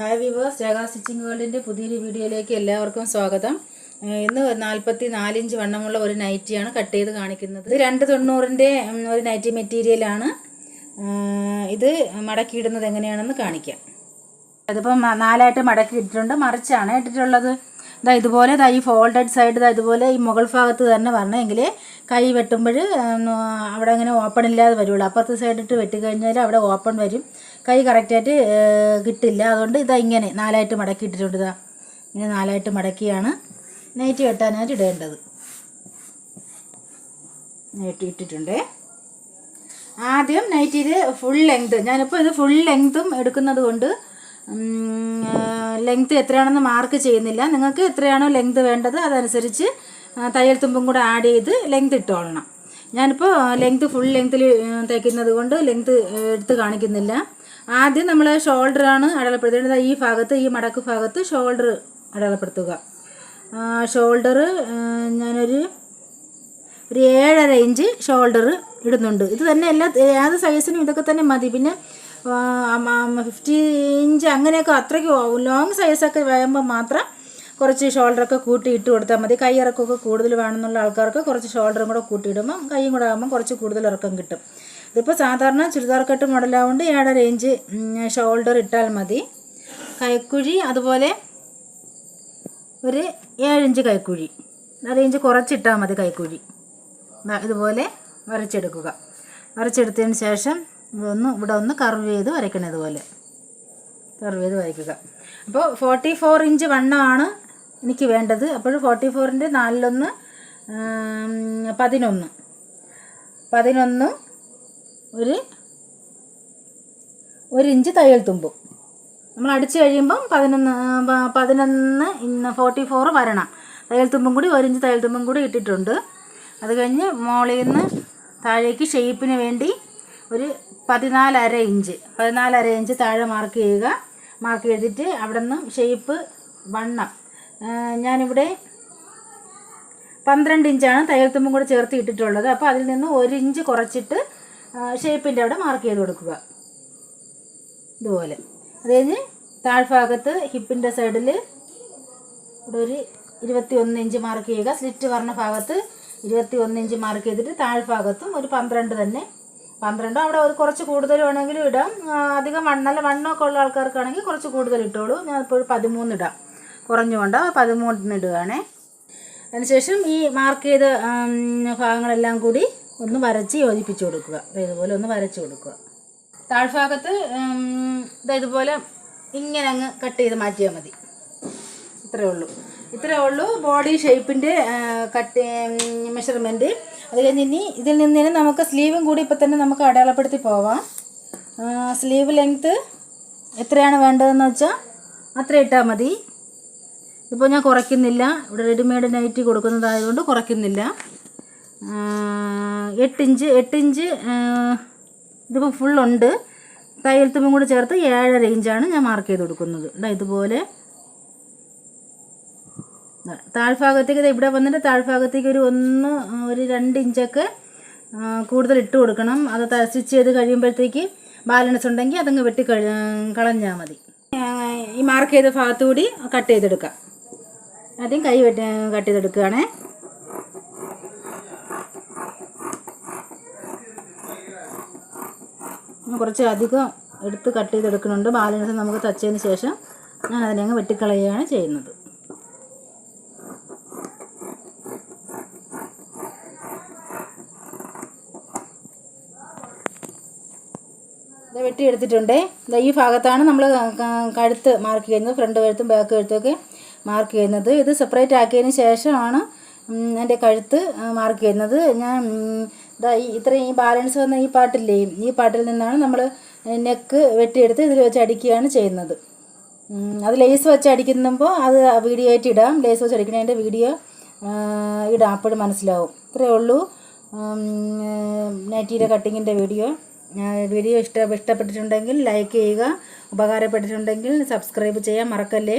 Hi viewers Rekha stitching വേൾഡിന്റെ പുതിയൊരു വീഡിയോയിലേക്ക് എല്ലാവർക്കും സ്വാഗതം. ഇന്ന് നാൽപ്പത്തി നാലിഞ്ച് വണ്ണമുള്ള ഒരു നൈറ്റിയാണ് കട്ട് ചെയ്ത് കാണിക്കുന്നത്. ഇത് രണ്ട് തൊണ്ണൂറിന്റെ ഒരു നൈറ്റി മെറ്റീരിയലാണ് ഇത് മടക്കിയിടുന്നത് എങ്ങനെയാണെന്ന് കാണിക്കാം. അതിപ്പം നാലായിട്ട് മടക്കി ഇട്ടിട്ടുണ്ട്. മറിച്ചാണ് ഇട്ടിട്ടുള്ളത്. ഇതാ ഇതുപോലെ ദാ ഈ ഫോൾഡഡ് സൈഡ് ഇതാ ഇതുപോലെ ഈ മുകൾ ഭാഗത്ത് തന്നെ വരണമെങ്കിൽ കൈ വെട്ടുമ്പോൾ അവിടെ അങ്ങനെ ഓപ്പൺ ഇല്ലാതെ വരുള്ളൂ. അപ്പുറത്തെ സൈഡ് ഇട്ട് വെട്ടിക്കഴിഞ്ഞാൽ അവിടെ ഓപ്പൺ വരും. കൈ കറക്റ്റായിട്ട് കിട്ടില്ല. അതുകൊണ്ട് ഇതാ ഇങ്ങനെ നാലായിട്ട് മടക്കി ഇട്ടിട്ടുണ്ട് ഇതാ. ഇങ്ങനെ നാലായിട്ട് മടക്കിയാണ് നൈറ്റ് വെട്ടാനായിട്ട് ഇടേണ്ടത്. നൈറ്റ് ഇട്ടിട്ടുണ്ട്. ആദ്യം നൈറ്റിയിൽ ഫുൾ ലെങ്ത് ഞാനിപ്പോൾ ഇത് ഫുൾ ലെങ്ത്തും എടുക്കുന്നത് കൊണ്ട് ലെങ്ത് എത്രയാണെന്ന് മാർക്ക് ചെയ്യുന്നില്ല. നിങ്ങൾക്ക് എത്രയാണോ ലെങ്ത് വേണ്ടത് അതനുസരിച്ച് തയ്യൽ തുമ്പും കൂടെ ആഡ് ചെയ്ത് ലെങ്ത് ഇട്ടോളണം ഞാനിപ്പോൾ ലെങ്ത് ഫുൾ ലെങ്ത്തിൽ തയ്ക്കുന്നത് കൊണ്ട് ലെങ്ത് എടുത്ത് കാണിക്കുന്നില്ല. ആദ്യം നമ്മൾ ഷോൾഡറാണ് അടയാളപ്പെടുത്തേണ്ടത്. ഈ ഭാഗത്ത് ഈ മടക്ക് ഭാഗത്ത് ഷോൾഡർ അടയാളപ്പെടുത്തുക. ഷോൾഡർ ഞാനൊരു ഒരു ഏഴര ഇഞ്ച് ഷോൾഡർ ഇടുന്നുണ്ട്. ഇത് തന്നെ എല്ലാ ഏത് സൈസിനും ഇതൊക്കെ തന്നെ മതി. പിന്നെ ഫിഫ്റ്റി ഇഞ്ച് അങ്ങനെയൊക്കെ അത്രയ്ക്ക് ലോങ് സൈസൊക്കെ വരുമ്പോൾ മാത്രം കുറച്ച് ഷോൾഡറൊക്കെ കൂട്ടി ഇട്ട് കൊടുത്താൽ മതി. കൈ ഇറക്കമൊക്കെ കൂടുതൽ വേണമെന്നുള്ള ആൾക്കാർക്ക് കുറച്ച് ഷോൾഡറും കൂടെ കൂട്ടിയിടുമ്പം കൈയും കൂടെ ആകുമ്പോൾ കുറച്ച് കൂടുതൽ ഇറക്കം കിട്ടും. ഇതിപ്പോൾ സാധാരണ ചുരിദാർ കട്ട് മോഡലാവുകൊണ്ട് ഏഴര ഇഞ്ച് ഷോൾഡർ ഇട്ടാൽ മതി. കൈക്കുഴി അതുപോലെ ഒരു ഏഴിഞ്ച് കൈക്കുഴി. അര ഇഞ്ച് കുറച്ചിട്ടാൽ മതി കൈക്കുഴി. ഇതുപോലെ വരച്ചെടുക്കുക. വരച്ചെടുത്തതിന് ശേഷം ഒന്ന് ഇവിടെ ഒന്ന് കർവ് ചെയ്ത് വരയ്ക്കണം ഇതുപോലെ. കർവ് ചെയ്ത് വരയ്ക്കുക. അപ്പോൾ ഫോർട്ടി ഫോർ ഇഞ്ച് വണ്ണമാണ് എനിക്ക് വേണ്ടത്. അപ്പോൾ ഫോർട്ടി ഫോറിന്റെ നാലിലൊന്ന് പതിനൊന്ന്. പതിനൊന്ന് ഒരു ഒരു ഇഞ്ച് തയ്യൽ തുമ്പും. നമ്മൾ അടിച്ച് കഴിയുമ്പം പതിനൊന്ന് പതിനൊന്ന് ഇന്ന് ഫോർട്ടി ഫോർ വരണം. തയ്യൽ തുമ്പും കൂടി ഒരു ഇഞ്ച് തയ്യൽ തുമ്പും കൂടി ഇട്ടിട്ടുണ്ട്. അത് കഴിഞ്ഞ് മോളിൽ നിന്ന് താഴേക്ക് ഷെയ്പ്പിന് വേണ്ടി ഒരു പതിനാലര ഇഞ്ച് പതിനാലര ഇഞ്ച് താഴെ മാർക്ക് ചെയ്യുക. മാർക്ക് ചെയ്തിട്ട് അവിടെ നിന്ന് ഷെയ്പ്പ് വണ്ണം. ഞാനിവിടെ പന്ത്രണ്ട് ഇഞ്ചാണ് തയ്യൽ തുമ്പും കൂടെ ചേർത്ത് ഇട്ടിട്ടുള്ളത്. അപ്പോൾ അതിൽ നിന്ന് ഒരു ഇഞ്ച് കുറച്ചിട്ട് ഷേപ്പിന്റെ അവിടെ മാർക്ക് ചെയ്ത് കൊടുക്കുക. ഇതുപോലെ. അത് കഴിഞ്ഞ് താഴ്ഭാഗത്ത് ഹിപ്പിന്റെ സൈഡിൽ ഇവിടെ ഒരു ഇരുപത്തി ഒന്ന് ഇഞ്ച് മാർക്ക് ചെയ്യുക. സ്ലിറ്റ് പറഞ്ഞ ഭാഗത്ത് ഇരുപത്തി ഒന്ന് ഇഞ്ച് മാർക്ക് ചെയ്തിട്ട് താഴ്ഭാഗത്തും ഒരു പന്ത്രണ്ട് തന്നെ. പന്ത്രണ്ടോ അവിടെ ഒരു കുറച്ച് കൂടുതൽ വേണമെങ്കിലും ഇടാം. അധികം വണ്ണ നല്ല വണ്ണമൊക്കെ ഉള്ള ആൾക്കാർക്കാണെങ്കിൽ കുറച്ച് കൂടുതൽ ഇട്ടോളൂ. ഞാനിപ്പോൾ പതിമൂന്ന് ഇടാം. കുറഞ്ഞുകൊണ്ട് പതിമൂന്നിന് ഇടുകയാണേ അതിനുശേഷം ഈ മാർക്ക് ചെയ്ത ഭാഗങ്ങളെല്ലാം കൂടി ഒന്ന് വരച്ച് യോജിപ്പിച്ച് കൊടുക്കുക. ഇതുപോലെ ഒന്ന് വരച്ച് കൊടുക്കുക. താഴ്ഭാഗത്ത് ഇതുപോലെ ഇങ്ങനെ അങ്ങ് കട്ട് ചെയ്ത് മാറ്റിയാൽ മതി. ഇത്രയേ ഉള്ളൂ. ഇത്രയേ ഉള്ളൂ ബോഡി ഷേപ്പിന്റെ കട്ട് മെഷർമെന്റ് അത് കഴിഞ്ഞ് ഇനി ഇതിൽ നിന്ന് നമുക്ക് സ്ലീവും കൂടി ഇപ്പം തന്നെ നമുക്ക് അടയാളപ്പെടുത്തി പോവാം. സ്ലീവ് ലെങ്ത്ത് എത്രയാണ് വേണ്ടതെന്ന് വെച്ചാൽ അത്ര ഇട്ടാൽ മതി. ഇപ്പോൾ ഞാൻ കുറയ്ക്കുന്നില്ല. ഇവിടെ റെഡിമെയ്ഡ് നൈറ്റി കൊടുക്കുന്നതായതുകൊണ്ട് കുറയ്ക്കുന്നില്ല. എട്ടിഞ്ച് എട്ടിഞ്ച് ഇതിപ്പോൾ ഫുള്ളുണ്ട് തയ്യൽ തുമ്പും കൂടി ചേർത്ത് ഏഴര ഇഞ്ചാണ് ഞാൻ മാർക്ക് ചെയ്ത് കൊടുക്കുന്നത്. ഇതാ ഇതുപോലെ. താഴ്ഭാഗത്തേക്ക് ഇവിടെ വന്നിട്ട് താഴ്ഭാഗത്തേക്ക് ഒരു ഒന്ന് ഒരു രണ്ട് ഇഞ്ചൊക്കെ കൂടുതൽ ഇട്ട് കൊടുക്കണം. അത് സ്റ്റിച്ച് ചെയ്ത് കഴിയുമ്പോഴത്തേക്ക് ബാലൻസ് ഉണ്ടെങ്കിൽ അതങ്ങ് വെട്ടി കളഞ്ഞാൽ മതി. ഈ മാർക്ക് ചെയ്ത ഭാഗത്തുകൂടി കട്ട് ചെയ്തെടുക്കാം. ആദ്യം കൈ വെട്ടി കട്ട് ചെയ്തെടുക്കുകയാണേ. കുറച്ച് അധികം എടുത്ത് കട്ട് ചെയ്തെടുക്കുന്നുണ്ട്. ബാലൻസ് നമുക്ക് തച്ചതിന് ശേഷം ഞാൻ അതിനെ അങ്ങ് വെട്ടിക്കളയുകയാണ് ചെയ്യുന്നത്. ഇത് വെട്ടിയെടുത്തിട്ടുണ്ട്. ഈ ഭാഗത്താണ് നമ്മൾ കഴുത്ത് മാർക്ക് ചെയ്യുന്നത്. ഫ്രണ്ട് കഴുത്തും ബാക്ക് കഴുത്തൊക്കെ മാർക്ക് ചെയ്യുന്നത്. ഇത് സെപ്പറേറ്റ് ആക്കിയതിന് ശേഷമാണ് എന്റെ കഴുത്ത് മാർക്ക് ചെയ്യുന്നത്. ഞാൻ ഇത്രയും ഈ ബാലൻസ് വന്ന ഈ പാട്ടില്ലേ ഈ പാട്ടിൽ നിന്നാണ് നമ്മൾ നെക്ക് വെട്ടിയെടുത്ത് ഇതിൽ വെച്ച് അടിക്കുകയാണ് ചെയ്യുന്നത്. അത് ലേസ് വെച്ച് അടിക്കുമ്പോൾ അത് വീഡിയോ ആയിട്ട് ഇടാം. ലേസ് വെച്ച് അടിക്കുന്നതിന്റെ വീഡിയോ ഇടാം. അപ്പോഴും മനസ്സിലാവും. ഇത്രയേ ഉള്ളൂ. നൈറ്റിയുടെ കട്ടിങ്ങിന്റെ വീഡിയോ വീഡിയോ ഇഷ്ട ഇഷ്ടപ്പെട്ടിട്ടുണ്ടെങ്കിൽ ലൈക്ക് ചെയ്യുക. ഉപകാരപ്പെട്ടിട്ടുണ്ടെങ്കിൽ സബ്സ്ക്രൈബ് ചെയ്യാൻ മറക്കല്ലേ.